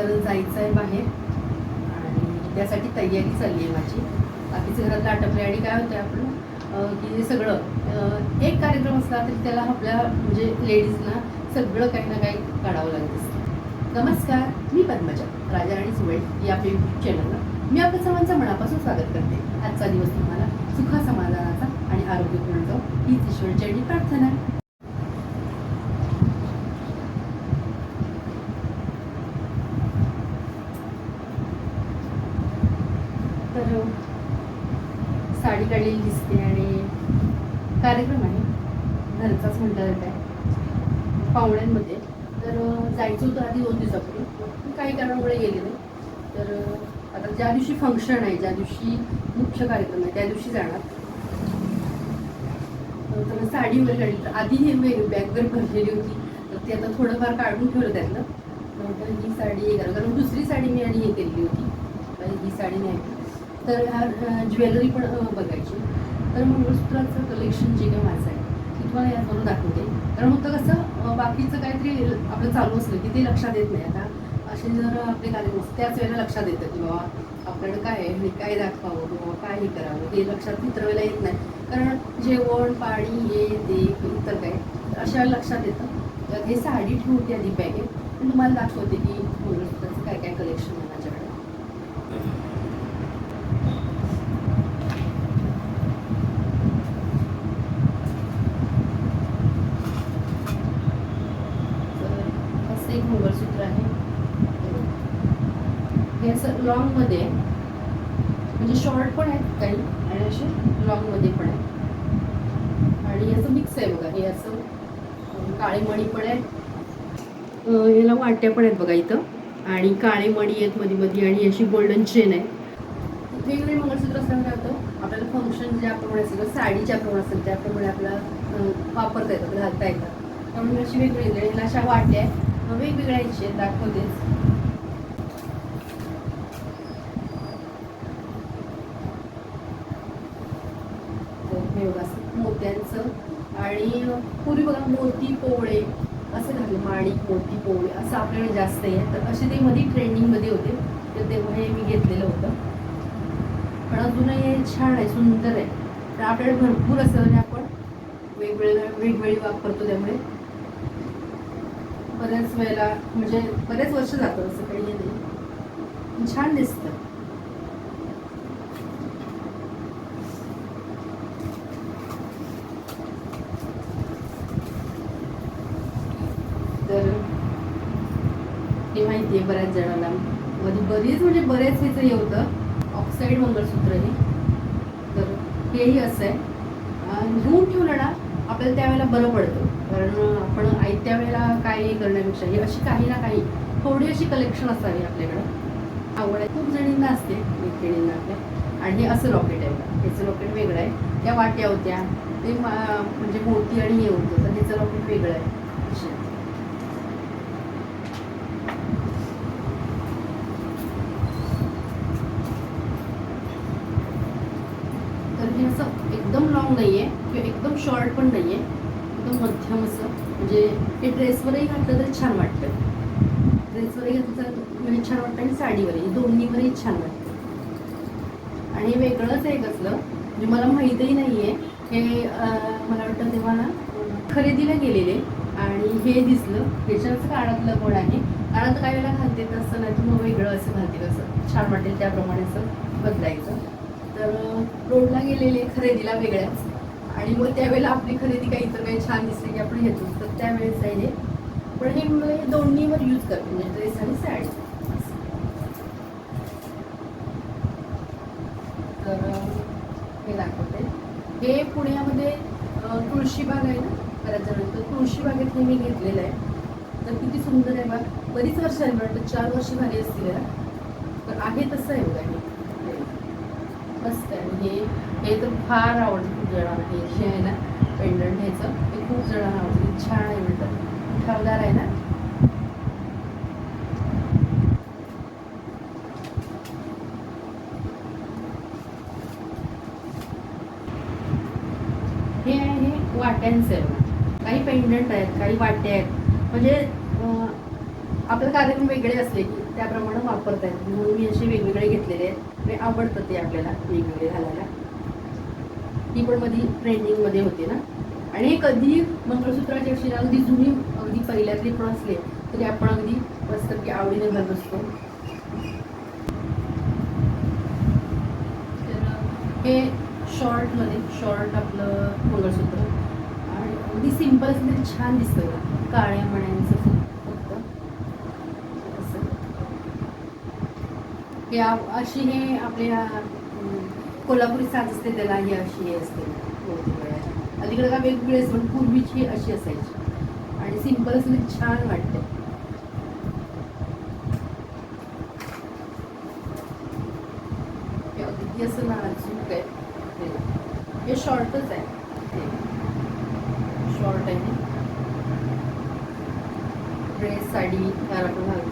तर जायचं आहे बाहेर. आणि त्यासाठी तयारी चालली आहे माझी. बाकीचे घरातला आटपले आणि काय होतं आपलं की हे सगळं एक कार्यक्रम असला तरी त्याला आपल्या म्हणजे लेडीजना सगळं काही ना काही काढावं लागत असतं. नमस्कार मी पद्मजा राजा राणी सुवेळ या आपल्या यूट्यूब चॅनलला मी आपल्या सर्वांचं मनापासून स्वागत करते. आजचा दिवस तुम्हाला सुखाचा घरचाच म्हणता येत आहे. पाहुण्यांमध्ये. तर जायचं होतं आधी दोन दिवसापूर्वी. पण काही कारणामुळे गेले नाही. तर आता ज्या दिवशी फंक्शन आहे ज्या दिवशी मुख्य कार्यक्रम आहे त्या दिवशी जाणार. तर साडी वगैरे काढली. तर आधी हे वेग बॅग वगैरे भरलेली होती. तर ते आता थोडंफार काढून ठेवलं त्यातलं नंतर ही साडी हे करा कारण दुसरी साडी मी आणि हे केलेली होती. आणि ही साडी नाही. तर ह्या ज्वेलरी पण बघायची. तर मंगळसूत्राचं कलेक्शन जे काही माझं आहे तुम्हाला तुम्हाला म्हणून दाखवते. कारण होतं कसं बाकीचं काहीतरी आपलं चालू असलं की ते लक्षात येत नाही. आता असे जर आपले कार्यक्रम त्याच वेळेला लक्षात येतं की बाबा आपण काय आहे? काय दाखवावं? किंवा काय हे करावं? हे लक्षात इतर वेळेला येत नाही. कारण जेवण पाणी हे ते इतर काय अशा लक्षात येतं. तर हे साडी ठेवते आधी बॅगेत पण तुम्हाला दाखवते की काय काय कलेक्शन आहे माझ्याकडे तर असं एक मंगळसूत्र आहे हे असं लॉंगमध्ये आहे म्हणजे शॉर्ट पण आहेत काही आणि असे लॉंगमध्ये पण आहेत आणि असं मिक्स आहे बघा हे असं काळे मणी पण आहेत ह्याला वाट्या पण आहेत बघा इथं आणि काळे मणी आहेत मध्ये मध्ये आणि अशी गोल्डन चेन आहे वेगवेगळे मंगळसूत्र असल्यामुळे काय होतं आपल्याला फंक्शन ज्याप्रमाणे असेल किंवा साडी ज्याप्रमाणे असेल त्याप्रमाणे आपल्याला वापरता येतात घालता येतात त्यामुळे अशी वेगवेगळी ह्याला अशा वाट्या आहेत वेगवेगळ्याची वेगवेगळ्या आहेत दाखवतेच तर हे मोत्यांचं आणि पूर्वी बघा मोती पोवळे असे घातले माणिक मोती पोवळे असं आपल्याकडे जास्त आहे. तर असे ते मध्ये ट्रेंडिंगमध्ये होते. तर तेव्हा हे मी घेतलेलं होतं. पण अजूनही हे छान आहे सुंदर आहे. तर आपल्याकडे भरपूर असं आणि आपण वेगवेगळ्या वेगवेगळी वापरतो त्यामुळे. बऱ्याच वेळेला म्हणजे बरेच वर्ष जातं असं काही हे नाही. छान दिसतं तर हे माहिती आहे बऱ्याच जणांना. मध्ये बरीच म्हणजे बरेच ह्याचं हे होतं. ऑक्साईड मंगळसूत्र हे तर हेही असं आहे. घेऊन ठेवलं ना आपल्याला त्यावेळेला बरं पडतं. कारण आपण आयत्या वेळेला काय करण्यापेक्षा ही अशी काही ना काही थोडी अशी कलेक्शन असावी आपल्याकडं. आवड आहे. खूप जणींना असते मैत्रिणींना आपल्या. आणि हे असं लॉकेट आहे बघा. ह्याचं लॉकेट वेगळं आहे. त्या वाट्या होत्या. ते म्हणजे मोती आणि हे होतं. तर ह्याचं लॉकेट वेगळं आहे असे तर हे असं एकदम लॉंग नाही आहे किंवा एकदम शॉर्ट पण नाही आहे एकदम मध्यम असं. म्हणजे हे ड्रेसवरही घातलं तरी छान वाटतं. ड्रेसवरही घातलं तर म्हणजे छान वाटतं. आणि साडीवरही. दोन्हीवरही छान वाटतं. आणि हे वेगळंच आहे कसलं म्हणजे मला माहीतही नाही आहे हे मला वाटतं तेव्हा ना खरेदीला गेलेले. आणि हे दिसलं. ह्याच्याच काळातलं कोण आहे. काळात काय वेळेला घालते तसं नाही तर मग वेगळं असं घालते असं छान वाटेल त्याप्रमाणे असं बदलायचं. तर रोडला गेलेले खरेदीला वेगळ्याच. आणि मग त्यावेळेला आपली खरेदी काही इतर काही छान दिसते की आपण घेतो तर त्यावेळेस आहे हे पण हे मी दोन्हीवर यूज करते म्हणजे ड्रेस आणि सॅड. तर हे दाखवते. हे पुण्यामध्ये तुळशीबाग आहे ना? बऱ्याच जणांचं तुळशीबागेत हे मी घेतलेलं आहे. तर किती सुंदर आहे बाग बरीच वर्ष आहे मला वाटतं चार वर्ष झाली असतील तर आहे तसं आहे बघा. हे मस्त आहे. हे हे तर फार आवडतं. खूप जणांना हे जे आहे ना पेंडंट ह्याचं ते खूप जणांना आवडते छान आहे म्हणतात ठावदार आहे ना? हे आहे हे वाट्यांचे आहे काही पेंडंट आहेत काही वाट्या आहेत. म्हणजे आपलं कार्यक्रम वेगळे असले की त्याप्रमाणे वापरता येतात म्हणून मी असे वेगवेगळे घेतलेले आहेत. आणि आवडतं ते आपल्याला वेगवेगळे घालायला. ती पण मध्ये ट्रेंडिंगमध्ये होते ना. आणि कधी मंगळसूत्राची अशी अगदी जुनी अगदी पहिल्यातली पण असले तरी आपण अगदी मस्तपैकी आवडीने घालत असतो. तर हे शॉर्टमध्ये शॉर्ट आपलं मंगळसूत्र. आणि अगदी सिंपल असं तरी छान दिसतं काळ्या मण्यांचं फक्त. असं. हे अशी हे आपल्या कोल्हापुरी साज असते त्याला ही अशी हे असते अलीकडे का वेगवेगळे असते पण पूर्वीची अशी असायची. आणि सिंपल असली छान वाटते अगदी असं नाजूक आहे. हे- हे शॉर्टच आहे. शॉर्ट आहे. ड्रेस साडी यार घालतो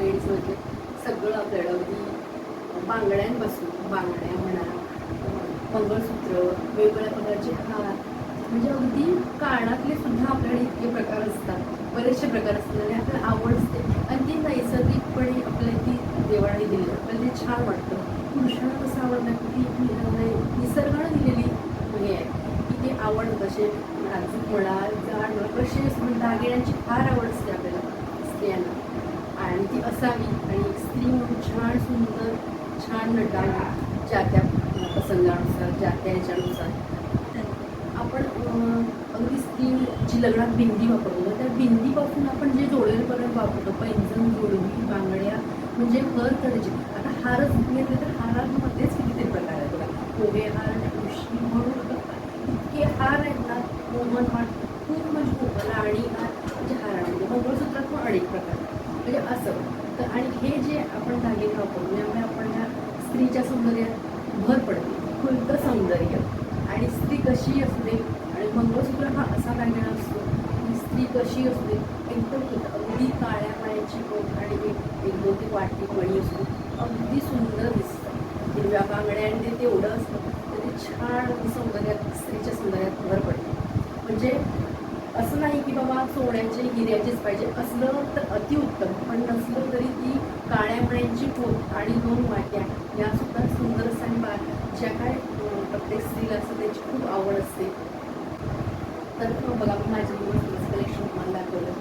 लेडीज वगैरे सगळं आपल्याला म्हणजे अगदी बांगड्यांपासून बांगड्या म्हणा मंगळसूत्र वेगवेगळ्या प्रकारचे हार म्हणजे अगदी कानातले सुद्धा आपल्याकडे इतके प्रकार असतात. बरेचसे प्रकार असतात आणि आपल्याला आवड असते. आणि ती नैसर्गिकपणे आपल्याला ती देवाने दिली आपल्याला ते छान वाटतं. पुरुषांना कसं आवडतं की ती निसर्गानं दिलेली हे आहे. की ते आवड असे नाजूक म्हणा जाड कसे असं म्हणजे दागिन्यांची फार आवड असते आपल्याला स्त्रियांना आणि ती असावी आणि एक स्त्री म्हणून छान सुंदर छान नटाळा ज्या त्या प्रसंगानुसार ज्या त्या ह्याच्यानुसार आपण अगदी स्त्री जी लग्नात बिंदी वापरतो त्या बिंदीपासून आपण जे जोडेलपर्यंत वापरतो पैंजण जोडवी बांगड्या म्हणजे हर करायची आता हारच घेतले तर हारांमध्येच कितीतरी प्रकार आहेत बघा. कोबे हार ठुशी म्हणून इतके हार आहेत ना मोहन हार खूप म्हणजे खूप आणि हार म्हणजे हारामध्ये म्हणजे मंगळसूत्रात पण अनेक प्रकार म्हणजे असं. तर आणि हे जे आपण दागिने वापरतो त्यामुळे आपण ह्या स्त्रीच्या सौंदर्यात भर पडते. खुलतं सौंदर्य. आणि स्त्री कशी असते आणि मंगळसूत्र हा असा दागिना असतो की स्त्री कशी असते एकदम खुलतं. अगदी काळ्या पाण्याची बोट आणि एक एक दोन ती वाटी मणी असतो. अगदी सुंदर दिसतं. हिरव्या बांगड्यांनी ते तेवढं असतं तर ते छान सौंदर्यात स्त्रीच्या सौंदर्यात भर पडते. म्हणजे असं नाही की बाबा सोन्याचे हिऱ्याचेच पाहिजे. असलं तर अतिउत्तम पण नसलं तरी ती काळ्या मण्यांची पोत आणि दोन वाट्या या सुद्धा सुंदर असतात आणि बा ज्या काय प्रत्येक स्त्रीला असं त्याची खूप आवड असते. तर बघा मी माझ्या कलेक्शन तुम्हाला दाखवलं.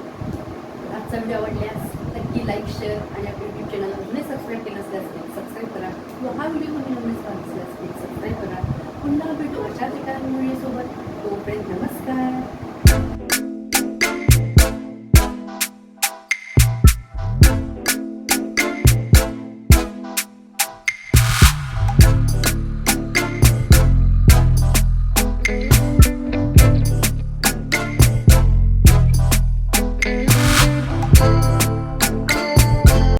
आजचा व्हिडिओ आवडल्यास नक्की लाईक शेअर आणि आपल्या युट्यूब चॅनल अजूनही सबस्क्राईब केलं असल्यास सबस्क्राईब करा. किंवा हा व्हिडिओ तुम्ही नवीन पाहिजे असतील सबस्क्राईब करा. पुन्हा भेटू अशाच एका व्हिडिओसोबत तोपर्यंत नमस्कार.